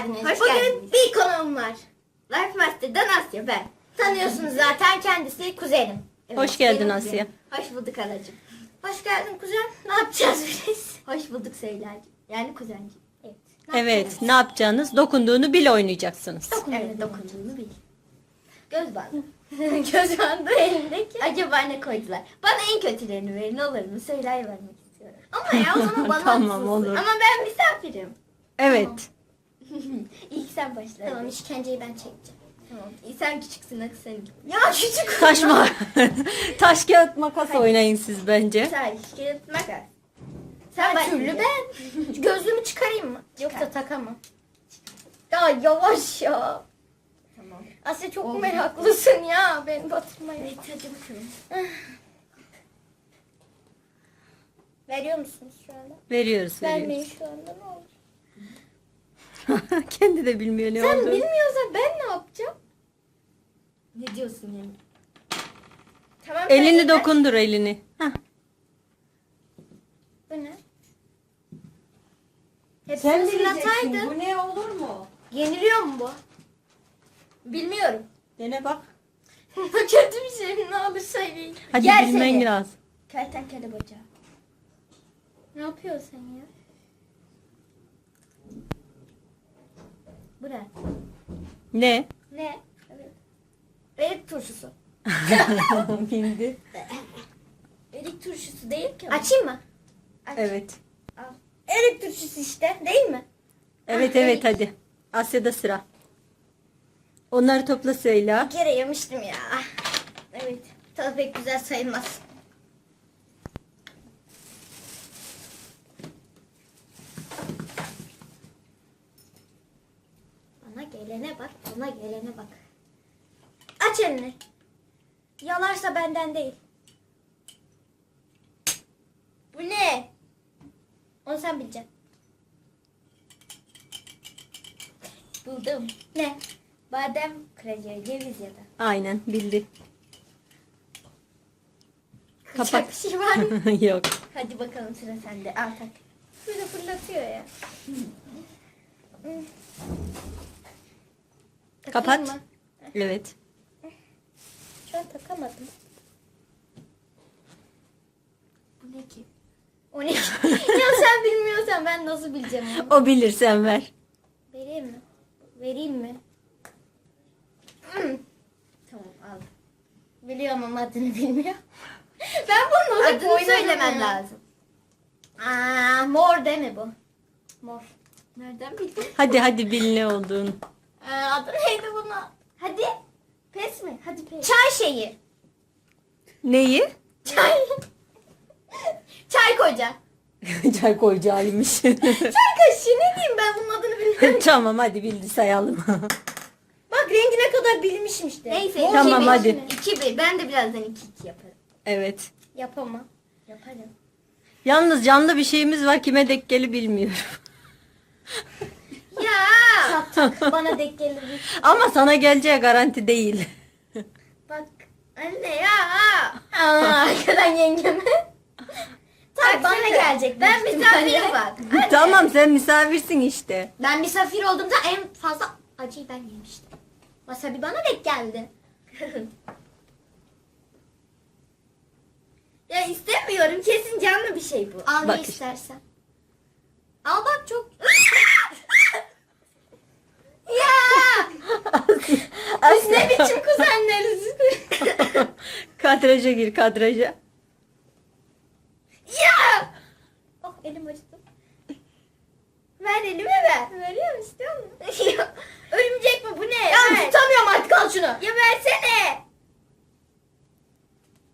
geldiniz. Hoş Bugün geldiniz. bir konuğum var. Life Master'dan Asya ben. Tanıyorsunuz zaten kendisi kuzenim. Hoş geldin Asya. kuzenim. Hoş bulduk halacığım. Hoş geldin kuzen. Ne yapacağız biz? Hoş bulduk Seyla'cığım. Yani kuzencim. Evet. ne Evet, ne yapacağınız? Dokunduğunu bil oynayacaksınız. Dokunduğunu Evet dokunduğunu bil. Göz bandı. Göz bandı elindeki. Acaba ne koydular? Bana en kötülerini verin olur mu? Seyla'ya vermek istiyorum. Ama ya o zaman bana Tamam, olur. Ama ben misafirim. Evet. İlk sen başla. Tamam işkenceyi ben çekeceğim. Tamam. Sen küçüksün hadi sen git. Ya küçük. Taş mı? Taş kağıt makas oynayın siz bence. Sen kağıt makas. Sen Sen türlü ben. Gözlüğümü çıkarayım mı? Yoksa takamam. Ya yavaş ya. Tamam. Asya çok Oldu. meraklısın ya beni batırmaya. Evet hadi bakalım. Veriyor musunuz şu anda? Veriyoruz, Vermeyin veriyoruz. şu anda ne olur. Kendi de bilmiyor ne Sen olduğunu. bilmiyorsan ben ne yapacağım? Ne diyorsun yani? Tamam. sen Elini yeter. dokundur elini. Hah. Bu ne? Hepsini sırataydın. Bu ne olur mu? Yeniliyor mu bu? Bilmiyorum. Dene bak. Kötü bir şey ne olur söyleyin. Hadi Gel bilmen seni. lazım. Kertenkele bacağı. Ne yapıyorsun sen ya? Bu ne? Ne? Ne? Evet. Erik turşusu. Bildi. Erik turşusu değil ki. Açayım mı? Aç. Evet. Al. Erik turşusu işte değil mi? Evet Ah, evet erik. hadi. Asya'da sıra. Onları topla Süheyla. Bir kere yemiştim ya. Evet. Tadı pek güzel sayılmaz. Bana bana gelene bak. Aç elini. Yalarsa benden değil. Bu ne? Onu sen bileceksin. Buldum. Ne? Badem kıracı, ceviz ya da. Aynen bildi. Kapak Kapat. bir şey var mı? Yok. Hadi bakalım sıra sende. Al tak. Böyle fırlatıyor ya. Kapat. Mı? Evet. Şu an takamadım. Bu ne ki? O ne? ya sen bilmiyorsan ben nasıl bileceğim onu? O bilir sen ver. Vereyim mi? Vereyim mi? Tamam al. Biliyorum ama adını bilmiyor. ben bunu hep Adını oynamam söylemen lazım. Aa, mor değil mi bu? Mor. Nereden bildin? Hadi hadi bil ne olduğunu. Ee, adı neydi bunun? Hadi. Pes mi? Hadi pes. Çay şeyi. Neyi? Çay. Çay koca. Çay koyacağıymış. Çay kaşığı ne diyeyim ben bunun adını bilmiyorum. tamam hadi bildi sayalım. Bak rengine kadar bilmişim işte. Neyse. Mor Tamam, gibi hadi. 2 1. Ben de birazdan 2 2 yaparım. evet. Yapamam. Yaparım. Yalnız canlı bir şeyimiz var kime denk geli bilmiyorum. Ya. Çat, bana denk gelir. Ama sana geleceği garanti değil. Bak. Anne ya. Aa, arkadan yengeme. Tabii bana gelecek. Ben misafirim bak. tamam sen misafirsin işte. Ben misafir olduğumda en fazla acıyı ben yemiştim. Wasabi bana denk geldi. ya istemiyorum. Kesin canlı bir şey bu. Al Bak ne işte. istersen. Al bak çok. Biz ne biçim kuzenleriz? kadraja gir kadraja. Ya. oh elim acıdı. Ver elime ver. Veriyor musun istiyor musun? Ya, Örümcek mi bu ne? Ya ver. tutamıyorum artık al şunu. Ya versene.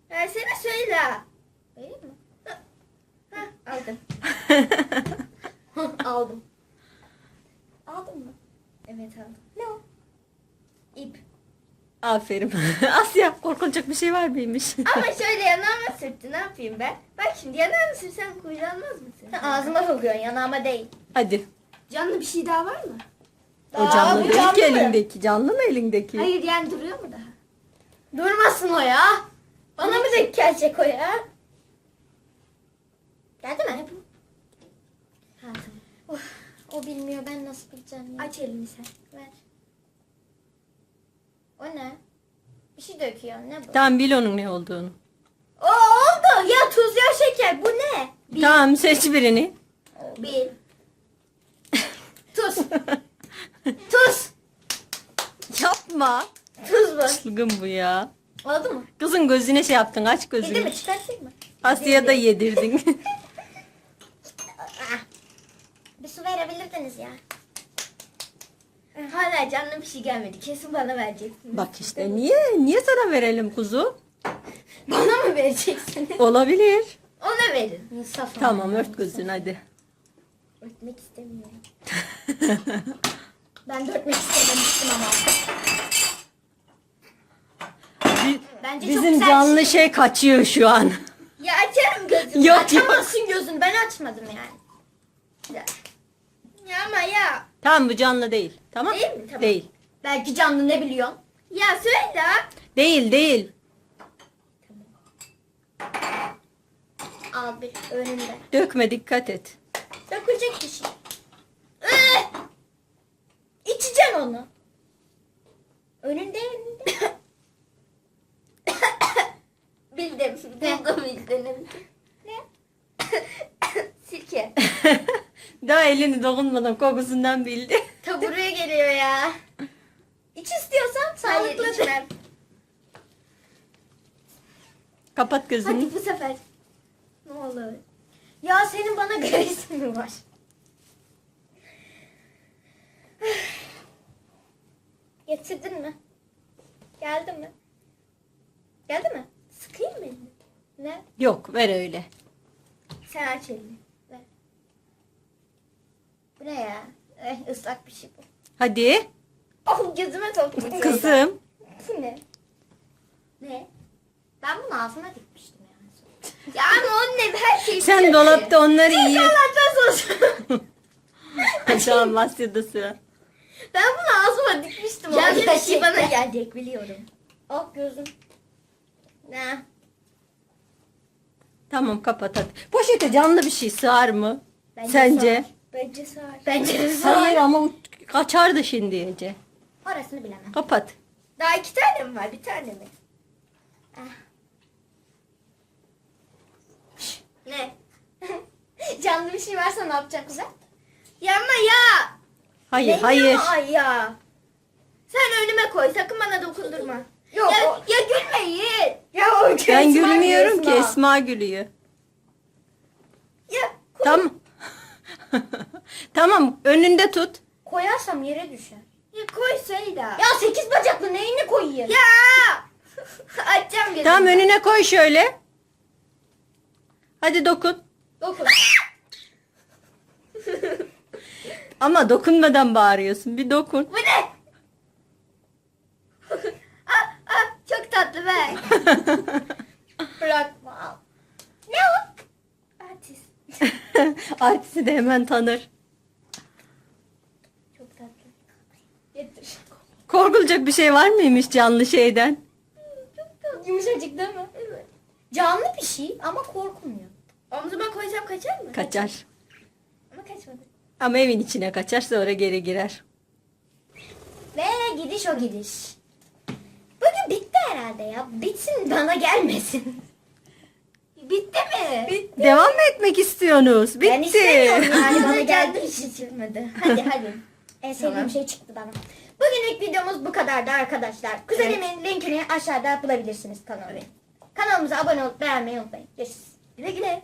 Versene söyle. Vereyim mi? Hah, aldım. Aldım. Aldın mı? Evet aldım. Ne o? İp. Aferin. Asya korkulacak bir şey var mıymış? Ama şöyle yanağıma sürttü. Ne yapayım ben? Bak şimdi yanağımı sürsen kuyruğlanmaz mısın? Ha, Ağzıma sokuyorsun yanağıma değil. hadi. Canlı bir şey daha var mı? O Aa, canlı bu değil canlı ki mı? elindeki. Canlı mı elindeki? Hayır yani duruyor mu daha? Durmasın o ya. Bana mı denk gelecek o ya? Geldi mi? Ha tamam. Of. O bilmiyor ben nasıl bileceğim ya. Aç elini sen. Ver. O ne? Bir şey döküyor. Ne bu? Tamam bil onun ne olduğunu. O oldu. Ya tuz ya şeker. Bu ne? Tamam seç birini. Bil. Tuz. Tuz. Yapma. Tuz bu. Çılgın bu ya. Oldu mu? Kızın gözüne şey yaptın aç Yedi gözünü. mi? Çıkartayım mı? Asya'ya da yedirdin. Ah. Bir su verebilirdiniz ya. Hala canına bir şey gelmedi. Kesin bana vereceksin. Bak işte niye? Niye sana verelim kuzu? Bana mı vereceksin? Olabilir. Ona verin. Ama. Tamam ört gözünü hadi. Örtmek istemiyorum. Ben dörtmek istememiştim ama. Bi- Bence çok Bizim güzel canlı şey. şey kaçıyor şu an. Ya açarım gözümü. Yok yok. Açamazsın gözünü. Ben açmadım yani. Ya. Tamam bu canlı değil. Tamam? Değil mi? Tamam. Değil. Belki canlı ne biliyorsun? Ya söyle. Değil değil. Al bir önünde. Dökme dikkat et. Dökülecek bir şey. Ee! İçeceksin onu. Önünde önünde. Bildim. Buldum bildim. ne? Sirke. Daha elini dokunmadan kokusundan bildi. Ta buraya geliyor ya. İç istiyorsan Hayır sağlıklı. içmem. Kapat gözünü. Hadi bu sefer. Ne olur. Ya senin bana garezi mi var? Getirdin mi? Geldi mi? Geldi mi? Sıkayım mı elini? Ne? Yok ver öyle. Sen aç elini. Ne ya? Eh, ıslak bir şey bu. Hadi. Oh gözüme soktu. Kızım. Bu ne? Ne? Ben bunu ağzıma dikmiştim yani. Ya ama o ne? Her şey Sen dolapta onları iyi. Anlatmaz olsun. tamam Asya'da sıra. ben bunu ağzıma dikmiştim. O bir şey bana gelecek biliyorum. Oh gözüm. Ne? Tamam kapat hadi. Poşete canlı bir şey sığar mı? Bence Sence? Bence sağ. Bence Hayır ama o kaçardı şimdi Ece. Orasını bilemem. Kapat. Daha iki tane mi var? Bir tane mi? Ah. Ne? Canlı bir şey varsa ne yapacak güzel? Ya ama ya. Hayır Ne hayır. ya? Ay ya. Sen önüme koy. Sakın bana dokundurma. Yok, Ya, o- ya gülmeyin. Ya o Ben Esma gülmüyorum ki. Esma gülüyor. Ya koy. Tamam. tamam önünde tut. Koyarsam yere düşer. Ya koy söyle. Ya sekiz bacaklı neyini koyayım? Ya. Açacağım gözümü. Tamam önüne koy şöyle. Hadi dokun. Dokun. Ama dokunmadan bağırıyorsun. Bir dokun. Bu ne? ah, ah, çok tatlı be. Bırakma. ne o? Artist. Artisi de hemen tanır. Çok tatlı. Getir. Korkulacak bir şey var mıymış canlı şeyden? Çok tatlı. Yumuşacık değil mi? Evet. Canlı bir şey ama korkmuyor. Omzuma koysam kaçar mı? Kaçar. Ama kaçmadı. Ama evin içine kaçar sonra geri girer. Ve gidiş o gidiş. Bugün bitti herhalde ya. Bitsin bana gelmesin. Bitti mi? Bitti. Devam mı etmek istiyorsunuz? Bitti. Ben istemiyorum yani bana geldi. geldi bir şey. Hadi hadi. En sevdiğim Tamam. şey çıktı bana. Bugünlük videomuz bu kadardı arkadaşlar. Kuzenimin linkini aşağıda bulabilirsiniz kanalı. Kanalımıza abone olup beğenmeyi unutmayın. Görüşürüz. Güle güle.